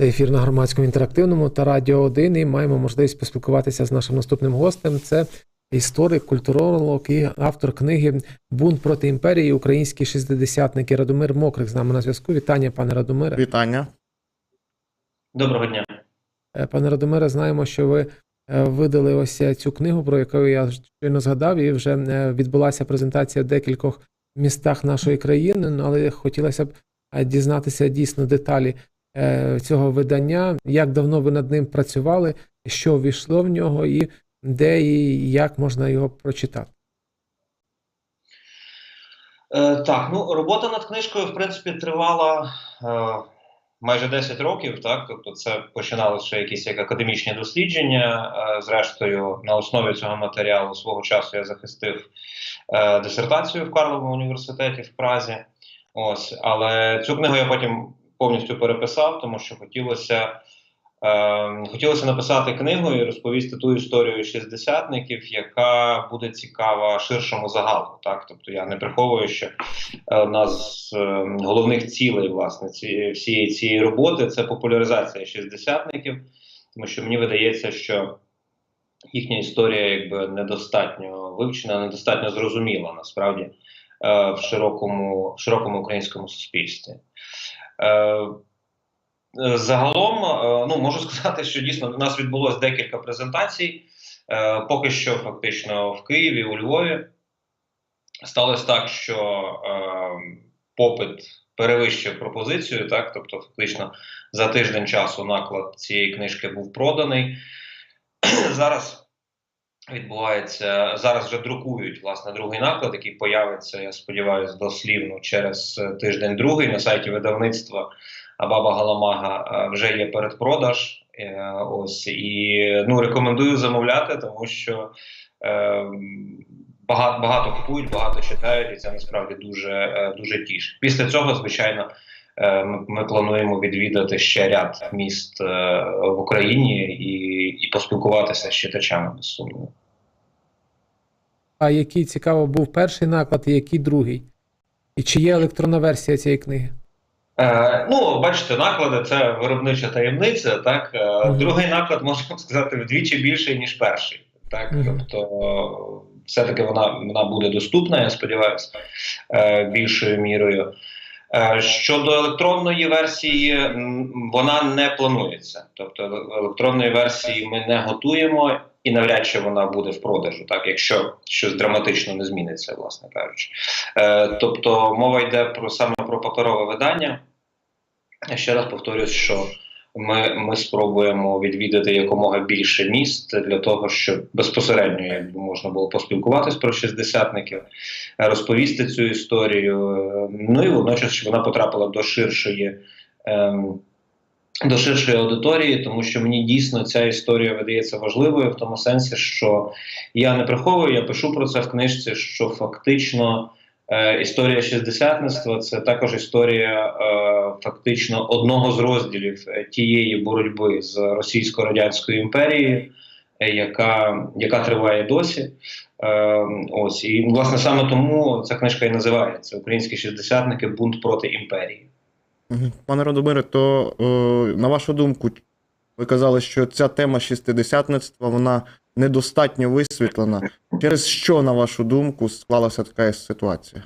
Це ефір на громадському інтерактивному та Радіо 1 і маємо можливість поспілкуватися з нашим наступним гостем. Це історик, культуролог і автор книги Бунт проти імперії. Українські шістдесятники Радомир Мокрик з нами на зв'язку. Вітання, пане Радомире. Вітання. Доброго дня. Е, Пане Радомире, знаємо, що ви е, видали ось е, цю книгу, про яку я щойно згадав, і вже відбулася презентація в декількох містах нашої країни. Ну, Але хотілося б дізнатися дійсно деталі цього видання, як давно ви над ним працювали, що ввійшло в нього, і де і як можна його прочитати. Е, так, ну робота над книжкою, в принципі, тривала е, майже 10 років. Так, тобто, це починалося ще якісь як академічні дослідження. Е, зрештою, на основі цього матеріалу свого часу я захистив е, дисертацію в Карловому університеті в Празі. Ось, але цю книгу я потім повністю переписав, тому що хотілося. Е, хотілося написати книгу і розповісти ту історію шістдесятників, яка буде цікава ширшому загалу. Так, тобто я не приховую, що е, одна з е, головних цілей власне ці, всієї цієї роботи це популяризація шістдесятників, тому що мені видається, що їхня історія якби недостатньо вивчена, недостатньо зрозуміла насправді е, в широкому, в широкому українському суспільстві. Е, Загалом, е, ну можу сказати, що дійсно у нас відбулось декілька презентацій. Е, Поки що, фактично, в Києві, у Львові. Сталося так, що попит перевищив пропозицію, так, тобто, фактично, за тиждень часу наклад цієї книжки був проданий. Зараз відбувається, зараз вже друкують власне другий наклад, який появиться, я сподіваюся, дослівно через е, тиждень-другий на сайті видавництва. Баба Галамага е, вже є передпродаж. Е, ось і ну рекомендую замовляти, тому що е, багато багато купують, багато читають, і це насправді дуже дуже тішить. Після цього, звичайно, ми, плануємо відвідати ще ряд міст в Україні і, і поспілкуватися з читачами без сумніву. А який цікаво був перший наклад, і який другий? І чи є електронна версія цієї книги? Е, ну, бачите, наклади це виробнича таємниця. Так, е, другий наклад можна сказати вдвічі більший, ніж перший. Так, Мгм. тобто, все-таки вона, вона буде доступна, я сподіваюся, е, більшою мірою. Е, Щодо електронної версії, вона не планується. Тобто електронної версії ми не готуємо, і навряд чи вона буде в продажу, так якщо щось драматично не зміниться, власне кажучи. Е, Тобто мова йде про саме про паперове видання. Я ще раз повторюсь, що ми, ми спробуємо відвідати якомога більше міст для того, щоб безпосередньо якби можна було поспілкуватись про шістдесятників, розповісти цю історію. е, Ну і водночас, щоб вона потрапила до ширшої. Ем, до ширшої аудиторії, тому що мені дійсно ця історія видається важливою в тому сенсі, що я не приховую, я пишу про це в книжці, що фактично е, історія шістдесятництва це також історія е, фактично одного з розділів е, тієї боротьби з російсько-радянською імперією, яка, яка триває досі. Ось і власне саме тому ця книжка і називається Українські шістдесятники бунт проти імперії. Пане Радомире, то е, на вашу думку, ви казали, що ця тема шістидесятництва вона недостатньо висвітлена. Через що, на вашу думку, склалася така ситуація?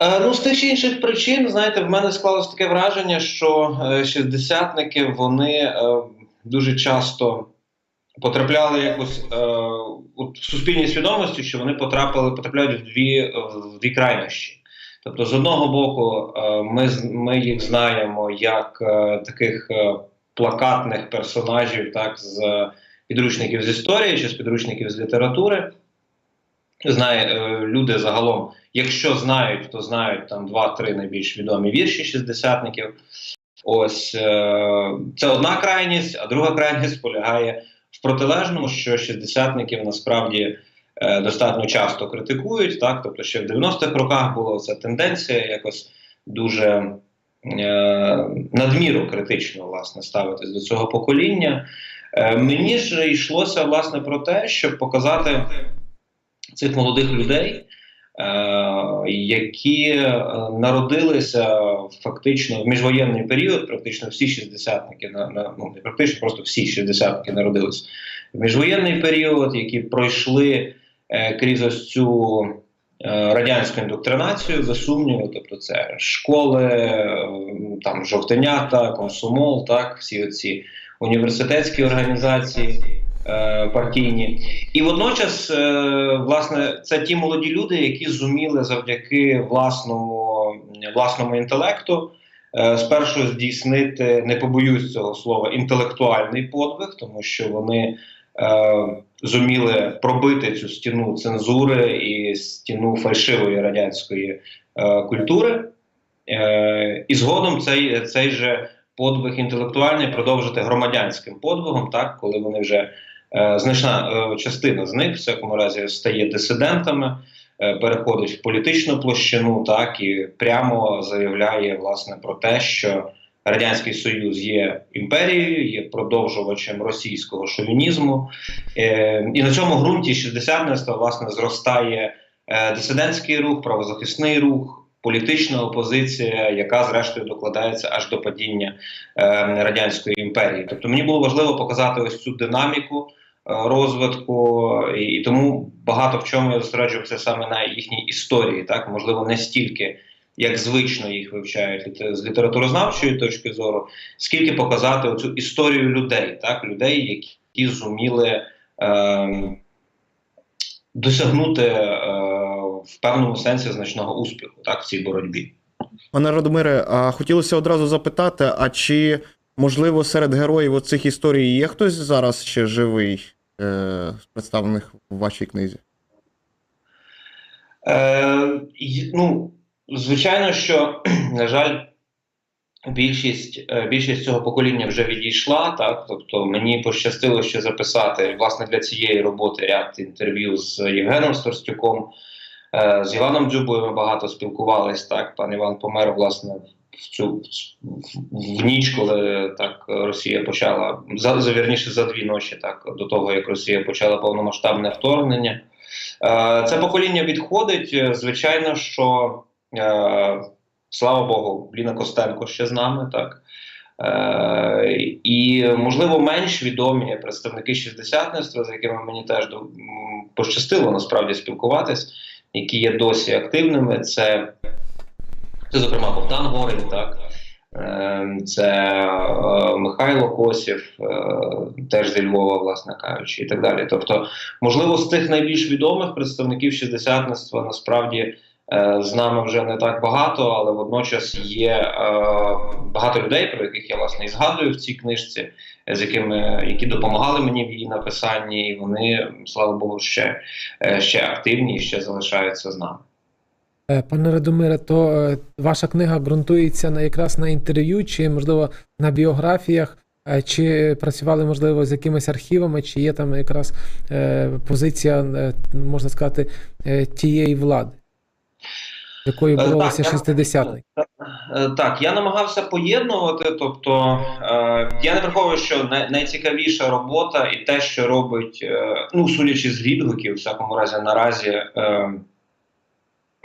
Е, ну, з тих чи інших причин, знаєте, в мене склалось таке враження, що е, шістдесятники вони дуже часто потрапляли якось в суспільній свідомості, що вони потрапили, потрапляють в дві, в дві крайнощі. Тобто, з одного боку, е, ми, ми їх знаємо як е, таких е, плакатних персонажів, так, з підручників з історії чи з підручників з літератури. Знає люди загалом, якщо знають, то знають там два-три найбільш відомі вірші шістдесятників. Ось це одна крайність, а друга крайність полягає в протилежному, що шістдесятників насправді е, достатньо часто критикують. Так, тобто, ще в 90-х роках була ця тенденція якось дуже е, надміру критично власне ставитись до цього покоління. Е, мені ж йшлося власне про те, щоб показати цих молодих людей е, які е, народилися фактично в міжвоєнний період, практично всі шістдесятники, на, ну практично, просто всі шістдесятники народилися в міжвоєнний період, які пройшли крізь ось цю е, радянську індоктринацію, без сумніву, тобто це школи, е, там жовтенята, комсомол, так, всі оці університетські організації. е, Партійні, і водночас, е, власне, це ті молоді люди, які зуміли завдяки власному власному інтелекту е, спершу здійснити, не побоюсь цього слова, інтелектуальний подвиг, тому що вони е, зуміли пробити цю стіну цензури і стіну фальшивої радянської е, культури. Е, і згодом цей, цей же подвиг інтелектуальний продовжити громадянським подвигом, так, коли вони вже е, значна е, частина з них, в всякому разі, стає дисидентами, е, переходить в політичну площину, так і прямо заявляє власне про те, що Радянський Союз є імперією, є продовжувачем російського шовінізму, е, і на цьому ґрунті шістдесятництва власне зростає е, дисидентський рух, правозахисний рух. Політична опозиція, яка зрештою докладається аж до падіння е, радянської імперії. Тобто мені було важливо показати ось цю динаміку е, розвитку, і, і тому багато в чому я зосереджувався саме на їхній історії, так можливо, не стільки. Як звично їх вивчають з літературознавчої точки зору, скільки показати оцю історію людей, так людей, які зуміли е, досягнути е, в певному сенсі значного успіху, так в цій боротьбі. Пане Радомире, а хотілося одразу запитати: а чи можливо серед героїв оцих історій є хтось зараз ще живий, е, представлених в вашій книзі? Е, ну, звичайно, що, на жаль, більшість, е, більшість цього покоління вже відійшла. Так? Тобто мені пощастило ще записати власне для цієї роботи ряд інтерв'ю з Євгеном Сторстюком, е, з Іваном Дзюбою ми багато спілкувались. Так? Пан Іван помер, власне, в цю в, ніч, коли так Росія почала за, вірніше за дві ночі, так до того як Росія почала повномасштабне вторгнення. Е, Це покоління відходить. Звичайно, що слава Богу, Ліна Костенко ще з нами, так. Е, і, можливо, менш відомі представники шістдесятництва, з якими мені теж пощастило насправді спілкуватись, які є досі активними. Це, це зокрема, Богдан Горень, так. Е, Це е, Михайло Косів, е, теж зі Львова, власне кажучи, і так далі. Тобто, можливо, з тих найбільш відомих представників шістдесятництва насправді е, з нами вже не так багато, але водночас є е, багато людей, про яких я власне і згадую в цій книжці, е, з якими які допомагали мені в її написанні, і вони, слава Богу, ще, е, ще активні і ще залишаються з нами. Е, Пане Радомире, то е, ваша книга ґрунтується на якраз на інтерв'ю, чи можливо на біографіях, Е, чи працювали можливо з якимись архівами, чи є там якраз е, позиція, е, можна сказати, е, тієї влади, якою Е, боролися так, я- Е, Так, я намагався поєднувати. Тобто, е, я не приховую, що най- найцікавіша робота і те, що робить, ну судячи з відгуків, в всякому разі, наразі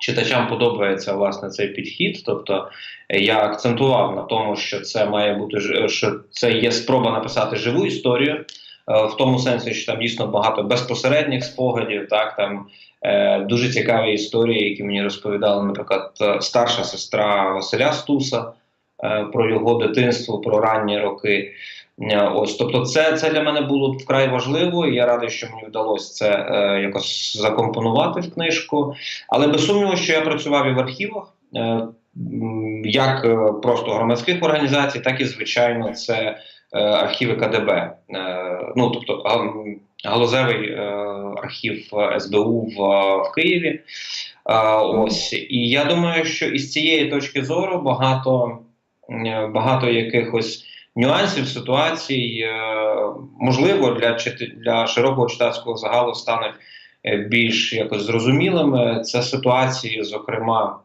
читачам подобається власне цей підхід. Тобто, я акцентував на тому, що це має бути що це є спроба написати живу історію. Е, В тому сенсі, що там дійсно багато безпосередніх спогадів, так там Е, дуже цікаві історії, які мені розповідала, наприклад, е, старша сестра Василя Стуса е, про його дитинство, про ранні роки. Е, Ось, тобто, це, це для мене було вкрай важливо, і я радий, що мені вдалося це е, якось закомпонувати в книжку. Але без сумніву, що я працював і в архівах, е, як просто громадських організацій, так і звичайно, це архіви КДБ. Е, ну тобто галузевий е, архів е, СБУ в, в Києві. Е, ось і я думаю, що із цієї точки зору багато, е, багато якихось нюансів ситуацій, е, можливо, для для широкого читацького загалу стануть е, більш якось зрозумілими. Це ситуації, зокрема.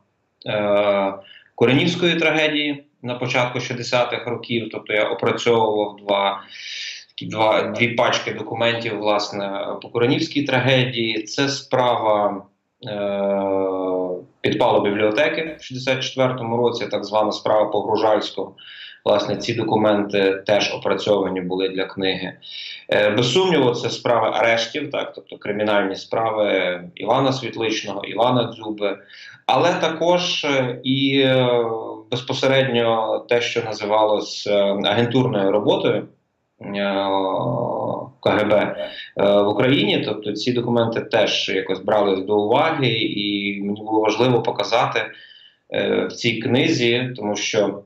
Е, Коренівської трагедії на початку 60-х років, тобто я опрацьовував два, два дві пачки документів власне по Коронівській трагедії. Це справа підпалу бібліотеки в 64-му році, так звана справа Погружальського. Власне, ці документи теж опрацьовані були для книги. Е, Без сумніву, це справи арештів, так, тобто кримінальні справи Івана Світличного, Івана Дзюби, але також е, і е, безпосередньо те, що називалось агентурною роботою. КГБ е, в Україні, тобто ці документи теж якось брались до уваги, і мені було важливо показати е, в цій книзі, тому що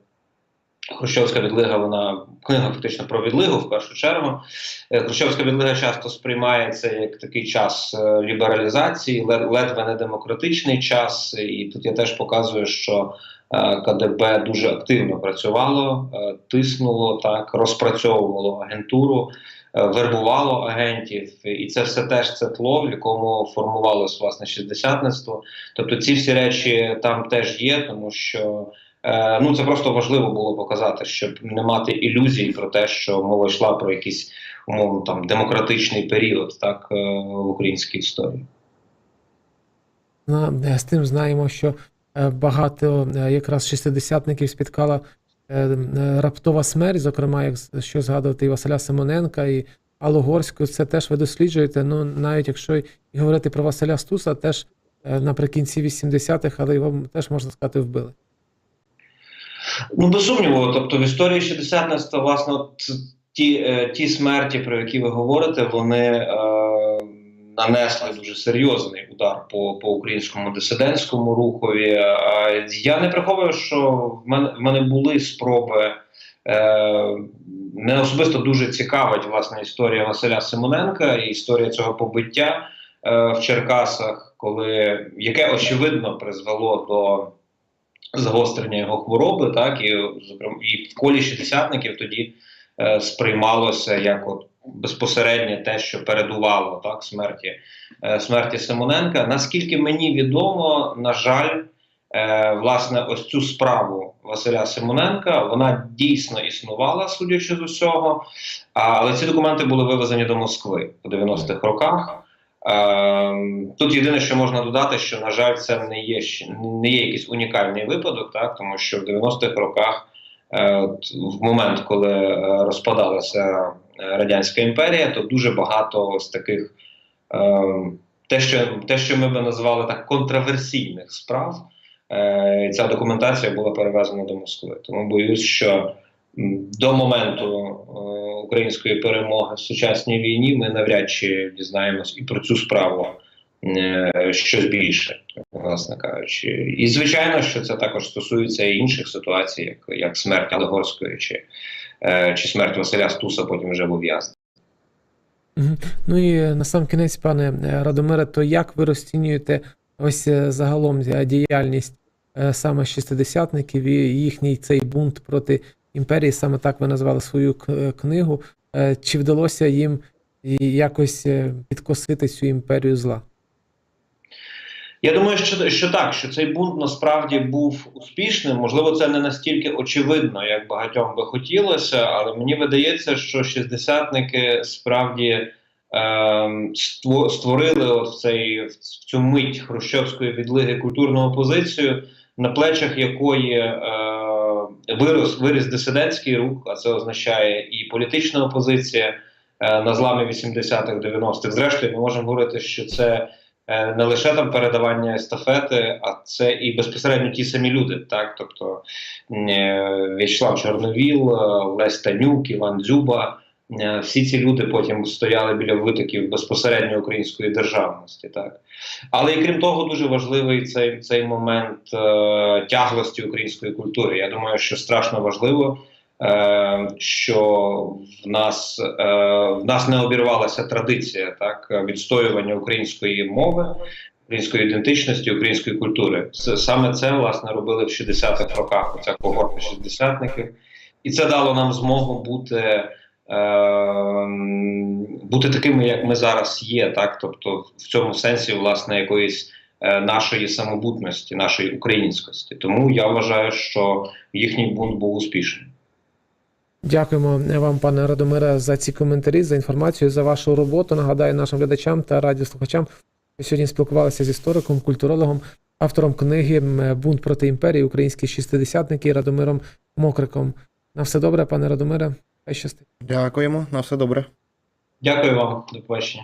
Хрущовська відлига, вона книга фактично про відлигу в першу чергу. Е, Хрущовська відлига часто сприймається як такий час лібералізації, лед- ледве не демократичний час. І тут я теж показую, що КДБ дуже активно працювало, тиснуло так, розпрацьовувало агентуру, вербувало агентів, і це все теж це тло, в якому формувалось власне шістдесятництво. Тобто ці всі речі там теж є, тому що. Е, Ну, це просто важливо було показати, щоб не мати ілюзій про те, що мова йшла про якийсь умовно там демократичний період, так е, в українській історії. Е, З тим знаємо, що е, багато е, якраз шістидесятників спіткала е, е, раптова смерть, зокрема, як що згадувати і Василя Симоненка, і Аллу Горську, це теж ви досліджуєте. Ну, навіть якщо і говорити про Василя Стуса, теж е, наприкінці 80-х, але його теж можна сказати вбили. Ну, без сумніву, тобто в історії шістдесятництва, власне, ті, е, ті смерті, про які ви говорите, вони е, нанесли дуже серйозний удар по, по українському дисидентському рухові. Е, я не приховую, що в мене, в мене були спроби. Мене особисто дуже цікавить власне історія Василя Симоненка і історія цього побиття е, в Черкасах, коли яке очевидно призвело до загострення його хвороби, так і зокрема і в колі шістдесятників тоді е, сприймалося як от безпосередньо те, що передувало так смерті, е, смерті Симоненка. Наскільки мені відомо, на жаль, е, власне, ось цю справу Василя Симоненка вона дійсно існувала, судячи з усього. Але ці документи були вивезені до Москви у 90-х роках. Ем, Тут єдине, що можна додати, що на жаль, це не є не є якийсь унікальний випадок, так тому що в 90-х роках, е, в момент, коли розпадалася радянська імперія, то дуже багато з таких ем, те, що те, що ми би назвали так контраверсійних справ, е, ця документація була перевезена до Москви. Тому боюсь, що до моменту е, української перемоги в сучасній війні ми навряд чи дізнаємось і про цю справу е, щось більше, власне кажучи. І звичайно, що це також стосується і інших ситуацій, як, як смерть Алегорської чи, е, чи смерть Василя Стуса, потім вже в ув'язненні. Мгм. Ну і на сам кінець, пане е, Радомире, то як ви розцінюєте ось е, загалом е, діяльність е, саме шістидесятників і їхній цей бунт проти імперії, саме так ви назвали свою е, книгу. Е, Чи вдалося їм якось е, підкосити цю імперію зла? Я думаю, що, що так, що цей бунт насправді був успішним. Можливо, це не настільки очевидно, як багатьом би хотілося, але мені видається, що шістдесятники справді ем, створили от цей, в цю мить хрущовської відлиги культурну опозицію, на плечах якої е, вирос, виріс дисидентський рух, а це означає і політична опозиція е, на зламі 80-х, 90-х. Зрештою, ми можемо говорити, що це е, не лише там передавання естафети, а це і безпосередньо ті самі люди, так тобто е, В'ячеслав Чорновіл, е, Лесь Танюк, Іван Дзюба. е, Всі ці люди потім стояли біля витоків безпосередньо української державності, так але і крім того, дуже важливий цей, цей момент е, тяглості української культури. Я думаю, що страшно важливо, е, що в нас, е, в нас не обірвалася традиція так відстоювання української мови, української ідентичності, української культури. Саме це власне робили в 60-х роках. Оця когорта шістдесятників, і це дало нам змогу бути. е, Бути такими, як ми зараз є, так тобто в цьому сенсі, власне, якоїсь е, нашої самобутності, нашої українськості. Тому я вважаю, що їхній бунт був успішним. Дякуємо вам, пане Радомире, за ці коментарі, за інформацію, за вашу роботу. Нагадаю нашим глядачам та радіослухачам, сьогодні спілкувалися з істориком, культурологом, автором книги Бунт проти імперії, українські шістидесятники Радомиром Мокриком. На все добре, пане Радомире. Хай щастить. Дякуємо, на все добре. Дякую вам, до побачення.